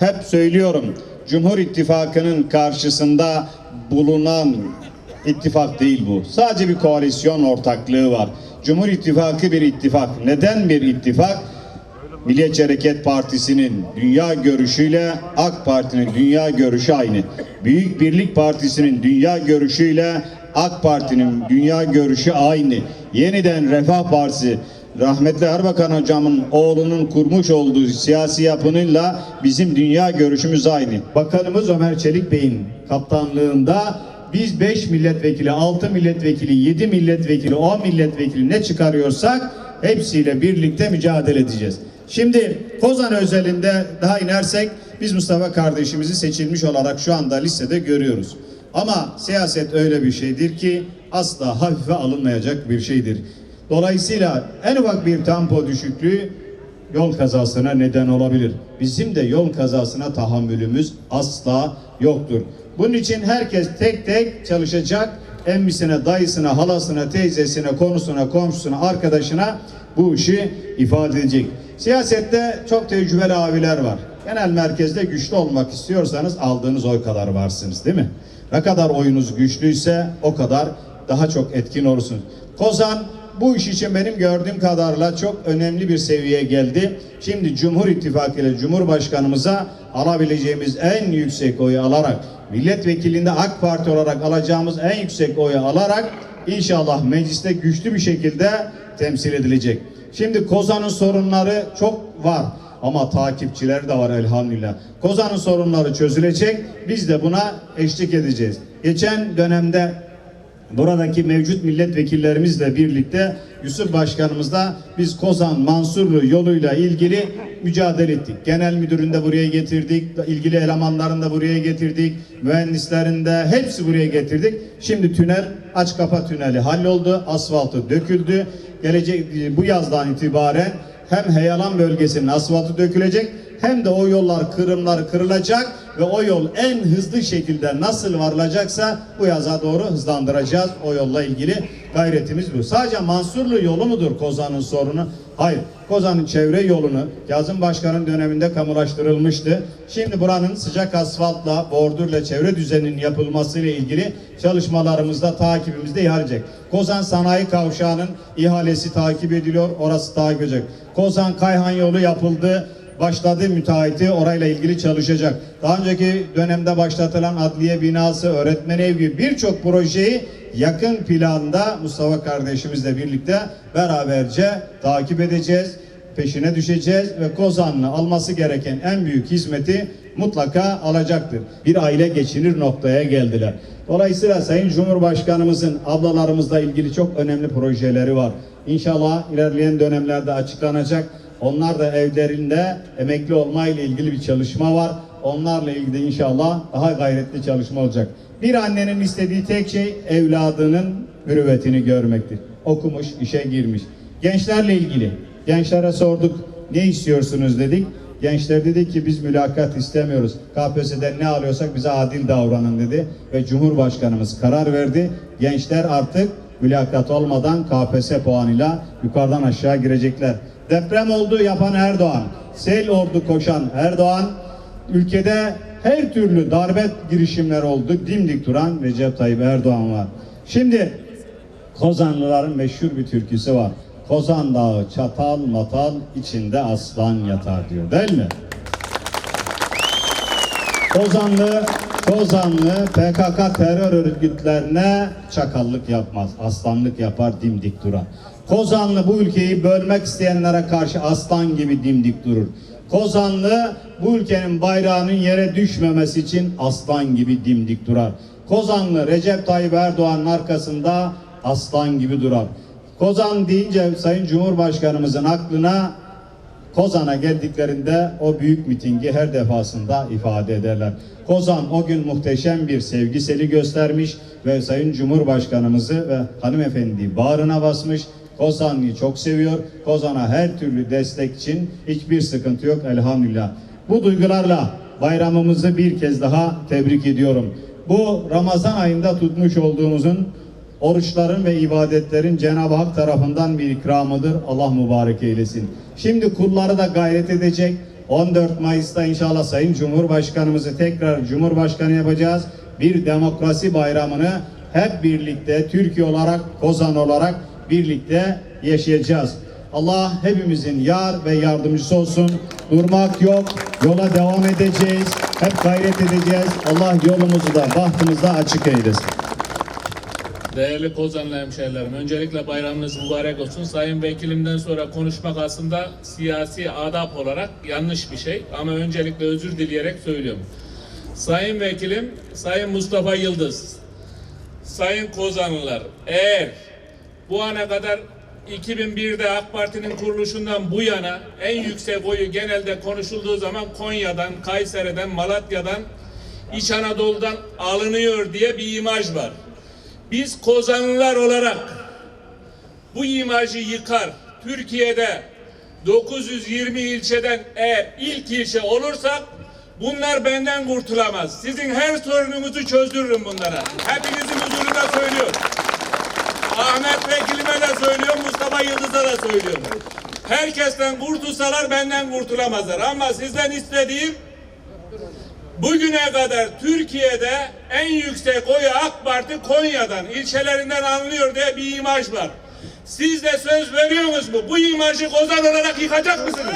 Hep söylüyorum, Cumhur İttifakı'nın karşısında bulunan ittifak değil bu. Sadece bir koalisyon ortaklığı var. Cumhur İttifakı bir ittifak. Neden bir ittifak? Milliyetçi Hareket Partisi'nin dünya görüşüyle AK Parti'nin dünya görüşü aynı. Büyük Birlik Partisi'nin dünya görüşüyle AK Parti'nin dünya görüşü aynı. Yeniden Refah Partisi rahmetli Erbakan hocamın oğlunun kurmuş olduğu siyasi yapınıyla bizim dünya görüşümüz aynı. Bakanımız Ömer Çelik Bey'in kaptanlığında biz 5 milletvekili, 6 milletvekili, 7 milletvekili, 10 milletvekili ne çıkarıyorsak hepsiyle birlikte mücadele edeceğiz. Şimdi Kozan özelinde daha inersek biz Mustafa kardeşimizi seçilmiş olarak şu anda listede görüyoruz. Ama siyaset öyle bir şeydir ki asla hafife alınmayacak bir şeydir. Dolayısıyla en ufak bir tempo düşüklüğü yol kazasına neden olabilir. Bizim de yol kazasına tahammülümüz asla yoktur. Bunun için herkes tek tek çalışacak. Emmisine, dayısına, halasına, teyzesine, konusuna, komşusuna, arkadaşına bu işi ifade edecek. Siyasette çok tecrübeli abiler var. Genel merkezde güçlü olmak istiyorsanız aldığınız oy kadar varsınız değil mi? Ne kadar oyunuz güçlüyse o kadar daha çok etkin olursunuz. Kozan bu iş için benim gördüğüm kadarıyla çok önemli bir seviyeye geldi. Şimdi Cumhur İttifakı ile Cumhurbaşkanımıza alabileceğimiz en yüksek oyu alarak, milletvekilinde AK Parti olarak alacağımız en yüksek oyu alarak inşallah mecliste güçlü bir şekilde temsil edilecek. Şimdi Kozan'ın sorunları çok var ama takipçileri de var elhamdülillah. Kozan'ın sorunları çözülecek. Biz de buna eşlik edeceğiz. Geçen dönemde buradaki mevcut milletvekillerimizle birlikte Yusuf Başkanımızla biz Kozan Mansurlu yoluyla ilgili mücadele ettik. Genel müdürünü de buraya getirdik, ilgili elemanlarını da buraya getirdik, mühendislerini de hepsi buraya getirdik. Şimdi tünel, aç kapa tüneli halloldu, asfaltı döküldü. Gelecek bu yazdan itibaren hem Heyalan bölgesinin asfaltı dökülecek hem de o yollar kırımlar kırılacak ve o yol en hızlı şekilde nasıl varılacaksa bu yaza doğru hızlandıracağız. O yolla ilgili gayretimiz bu. Sadece Mansurlu yolu mudur Kozan'ın sorunu? Hayır. Kozan'ın çevre yolunu Yazın Başkan'ın döneminde kamulaştırılmıştı. Şimdi buranın sıcak asfaltla, bordürle çevre düzeninin yapılmasıyla ilgili çalışmalarımızda takibimizde alacak. Kozan Sanayi Kavşağı'nın ihalesi takip ediliyor. Orası takip edecek. Kozan Kayhan yolu yapıldı başladı müteahhiti orayla ilgili çalışacak. Daha önceki dönemde başlatılan adliye binası, öğretmen evi birçok projeyi yakın planda Mustafa kardeşimizle birlikte beraberce takip edeceğiz. Peşine düşeceğiz ve Kozanlı alması gereken en büyük hizmeti mutlaka alacaktır. Bir aile geçinir noktaya geldiler. Dolayısıyla Sayın Cumhurbaşkanımızın ablalarımızla ilgili çok önemli projeleri var. İnşallah ilerleyen dönemlerde açıklanacak. Onlar da evlerinde emekli olma ile ilgili bir çalışma var. Onlarla ilgili inşallah daha gayretli çalışma olacak. Bir annenin istediği tek şey evladının mürüvvetini görmektir. Okumuş, işe girmiş. Gençlerle ilgili. Gençlere sorduk ne istiyorsunuz dedik. Gençler dedi ki biz mülakat istemiyoruz. KPSS'den ne alıyorsak bize adil davranın dedi. Ve Cumhurbaşkanımız karar verdi. Gençler artık mülakat olmadan KPSS puanıyla yukarıdan aşağı girecekler. Deprem oldu yapan Erdoğan, sel ordu koşan Erdoğan, ülkede her türlü darbe girişimler oldu. Dimdik duran Recep Tayyip Erdoğan var. Şimdi Kozanlıların meşhur bir türküsü var. Kozan Dağı çatal matal içinde aslan yatar diyor değil mi? Kozanlı, Kozanlı PKK terör örgütlerine çakallık yapmaz. Aslanlık yapar dimdik durar. Kozanlı bu ülkeyi bölmek isteyenlere karşı aslan gibi dimdik durur. Kozanlı bu ülkenin bayrağının yere düşmemesi için aslan gibi dimdik durar. Kozanlı Recep Tayyip Erdoğan'ın arkasında aslan gibi durar. Kozan deyince Sayın Cumhurbaşkanımızın aklına Kozan'a geldiklerinde o büyük mitingi her defasında ifade ederler. Kozan o gün muhteşem bir sevgiseli göstermiş ve Sayın Cumhurbaşkanımızı ve hanımefendiyi bağrına basmış. Kozan'ı çok seviyor. Kozan'a her türlü destek için hiçbir sıkıntı yok elhamdülillah. Bu duygularla bayramımızı bir kez daha tebrik ediyorum. Bu Ramazan ayında tutmuş olduğumuzun oruçların ve ibadetlerin Cenab-ı Hak tarafından bir ikramıdır. Allah mübarek eylesin. Şimdi kulları da gayret edecek. 14 Mayıs'ta inşallah Sayın Cumhurbaşkanımızı tekrar Cumhurbaşkanı yapacağız. Bir demokrasi bayramını hep birlikte Türkiye olarak, Kozan olarak birlikte yaşayacağız. Allah hepimizin yar ve yardımcısı olsun. Durmak yok. Yola devam edeceğiz. Hep gayret edeceğiz. Allah yolumuzu da bahtımızı da açık eylesin. Değerli Kozanlı hemşehrilerim, öncelikle bayramınız mübarek olsun. Sayın Vekilimden sonra konuşmak aslında siyasi adap olarak yanlış bir şey. Ama öncelikle özür dileyerek söylüyorum. Sayın Vekilim, Sayın Mustafa Yıldız, Sayın Kozanlılar, eğer bu ana kadar 2001'de AK Parti'nin kuruluşundan bu yana en yüksek oyu genelde konuşulduğu zaman Konya'dan, Kayseri'den, Malatya'dan, İç Anadolu'dan alınıyor diye bir imaj var. Biz Kozanlılar olarak bu imajı yıkar. Türkiye'de 920 ilçeden eğer ilk ilçe olursak bunlar benden kurtulamaz. Sizin her sorununuzu çözdürürüm bunlara. Hepinizin huzurunda söylüyorum. Ahmet Vekilime de söylüyorum, Mustafa Yıldız'a da söylüyorum. Herkesten kurtulsalar benden kurtulamazlar. Ama sizden istediğim Bugüne kadar Türkiye'de en yüksek oyu AK Parti Konya'dan, ilçelerinden alınıyor diye bir imaj var. Siz de söz veriyorsunuz mu? Bu imajı kozan olarak yıkacak mısınız?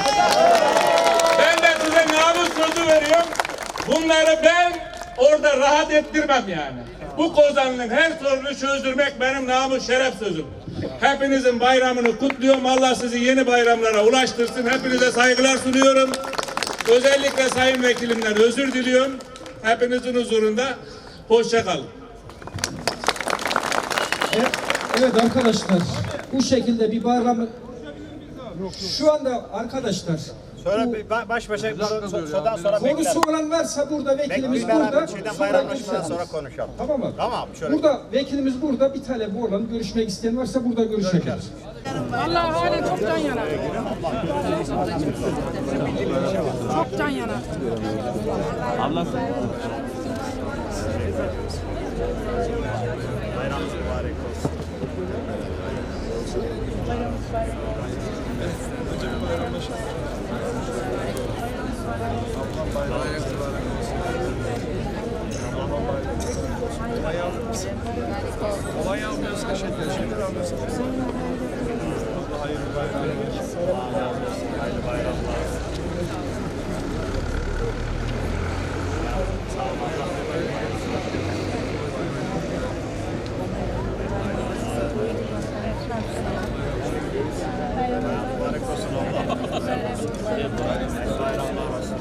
Ben de size namus sözü veriyorum. Bunları ben orada rahat ettirmem yani. Bu kozanın her sorunu çözdürmek benim namus şeref sözüm. Hepinizin bayramını kutluyorum. Allah sizi yeni bayramlara ulaştırsın. Hepinize saygılar sunuyorum. Özellikle Sayın Vekilimden özür diliyorum. Hepinizin huzurunda. Hoşça kalın. Evet, evet arkadaşlar bu şekilde bir bayramı şu anda arkadaşlar Sonra bir ba- baş başa so- sodan sonra konusu olan varsa burada vekilimiz Bekleyin burada. beraber şeyden sonra bayramlaşmadan konuşalım. sonra konuşalım. Tamam mı? Tamam, şöyle. Burada vekilimiz burada bir talebi olan görüşmek isteyen varsa burada görüşebilir. Allah hale çok can yana. Çok can yana. Bayramınız mübarek olsun. Hayırlı bayramlar. Mübarek olsun Allah. Bayramlar olsun.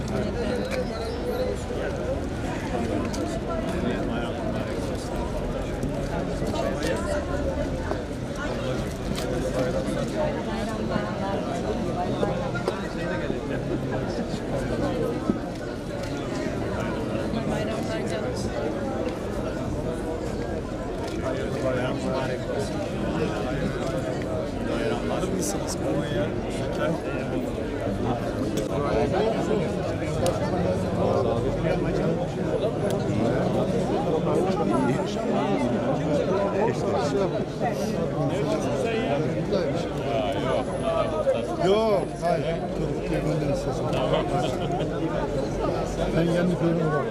Bayram mübarek olsun. Hayırlı bayram mübarek olsun. Bayramlar. Mısınız Konya? Şeker. Yok, hayır. Dur, keyfinden istesin. Ben kendi köyüme bak.